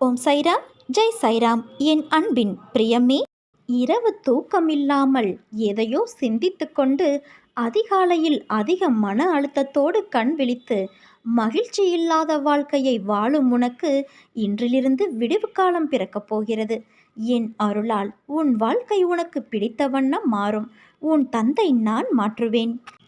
ஓம் சைராம் ஜெய் சைராம். என் அன்பின் பிரியமே இரவு தூக்கமில்லாமல் எதையோ சிந்தித்து கொண்டு அதிகாலையில் அதிக மன அழுத்தத்தோடு கண் விழித்து மகிழ்ச்சி இல்லாத வாழ்க்கையை வாழும் உனக்கு இன்றிலிருந்து விடுவு காலம் பிறக்கப் போகிறது. என் அருளால் உன் வாழ்க்கை உனக்கு பிடித்த வண்ணம் மாறும். உன் தந்தை நான் மாற்றுவேன்.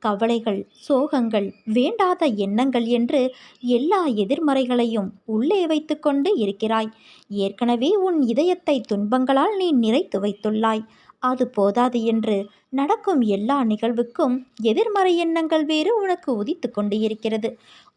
கவலைகள் சோகங்கள் வேண்டாத எண்ணங்கள் என்று எல்லா எதிர்மறைகளையும் உள்ளே வைத்துக்கொண்டு இருக்கிறாய். ஏற்கனவே உன் இதயத்தை துன்பங்களால் நீ நிறைத்து வைத்துள்ளாய். அது போதாது என்று நடக்கும் எல்லா நிகழ்வுக்கும் எதிர்மறை எண்ணங்கள் வேறு உனக்கு உதித்து கொண்டு இருக்கிறது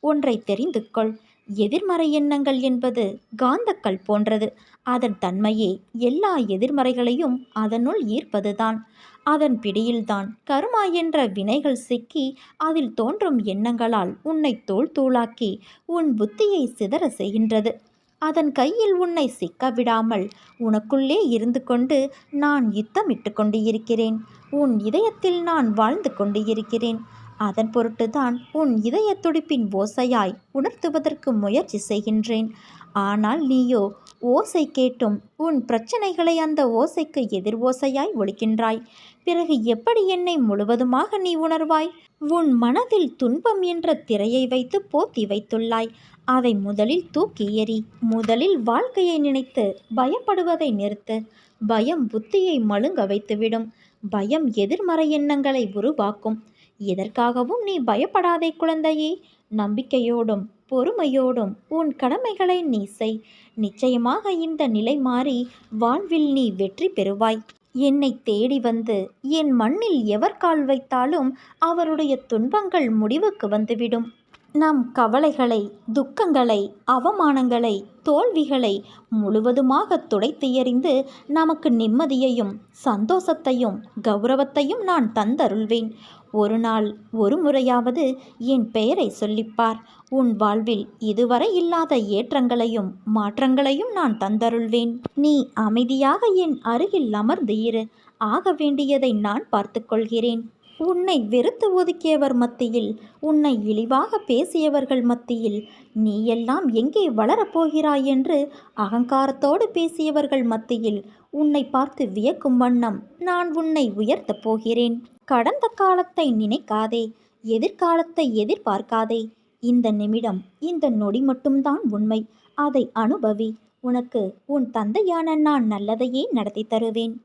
ஒன்றை தெரிந்து கொள். எதிர்மறை எண்ணங்கள் என்பது காந்தக்கல் போன்றது. அதன் தன்மையே எல்லா எதிர்மறைகளையும் அதனுள் ஈர்ப்பதுதான். அதன் பிடியில்தான் கருமா என்ற வினைகள் சிக்கி அதில் தோன்றும் எண்ணங்களால் உன்னை தோல் தூளாக்கி உன் புத்தியை சிதற செய்கின்றது. அதன் கையில் உன்னை சிக்க விடாமல் உனக்குள்ளே இருந்து கொண்டு நான் யுத்தமிட்டு கொண்டு இருக்கிறேன் உன் இதயத்தில் நான் வாழ்ந்து கொண்டு இருக்கிறேன் அதன் பொருட்டுதான் உன் இதய துடிப்பின் ஓசையாய் உணர்த்துவதற்கு முயற்சி செய்கின்றேன். ஆனால் நீயோ ஓசை கேட்டும் உன் பிரச்சனைகளை அந்த ஓசைக்கு எதிர் ஓசையாய் ஒழிக்கின்றாய். பிறகு எப்படி என்னை முழுவதுமாக நீ உணர்வாய்? உன் மனதில் துன்பம் என்ற திரையை வைத்து போத்தி வைத்துள்ளாய். அதை முதலில் தூக்கி எறி முதலில் வாழ்க்கையை நினைத்து பயப்படுவதை நிறுத்து. பயம் புத்தியை மழுங்க வைத்துவிடும். பயம் எதிர்மறை எண்ணங்களை உருவாக்கும். எதற்காகவும் நீ பயப்படாதே குழந்தையே. நம்பிக்கையோடும் பொறுமையோடும் உன் கடமைகளை நீ செய். நிச்சயமாக இந்த நிலை மாறி வாழ்வில் நீ வெற்றி பெறுவாய். என்னை தேடி வந்து என் மண்ணில் எவர் கால் வைத்தாலும் அவருடைய துன்பங்கள் முடிவுக்கு வந்துவிடும். நம் கவலைகளை துக்கங்களை அவமானங்களை தோல்விகளை முழுவதுமாக துடைத்து எறிந்து நமக்கு நிம்மதியையும் சந்தோஷத்தையும் கௌரவத்தையும் நான் தந்தருள்வேன். ஒரு நாள் ஒரு முறையாவது என் பெயரை சொல்லிப்பார். உன் வாழ்வில் இதுவரை இல்லாத ஏற்றங்களையும் மாற்றங்களையும் நான் தந்தருள்வேன். நீ அமைதியாக என் அருகில் அமர்ந்து இரு. ஆக வேண்டியதை நான் பார்த்துக்கொள்கிறேன். உன்னை வெறுத்து ஒதுக்கியவர் மத்தியில் உன்னை இழிவாக பேசியவர்கள் மத்தியில் நீ எல்லாம் எங்கே வளரப்போகிறாய் என்று அகங்காரத்தோடு பேசியவர்கள் மத்தியில் உன்னை பார்த்து வியக்கும் வண்ணம் நான் உன்னை உயர்த்தப் போகிறேன். கடந்த காலத்தை நினைக்காதே எதிர்காலத்தை எதிர்பார்க்காதே. இந்த நிமிடம் இந்த நொடி மட்டும்தான் உண்மை. அதை அனுபவி உனக்கு உன் தந்தையான நான் நல்லதையே நடத்தி தருவேன்.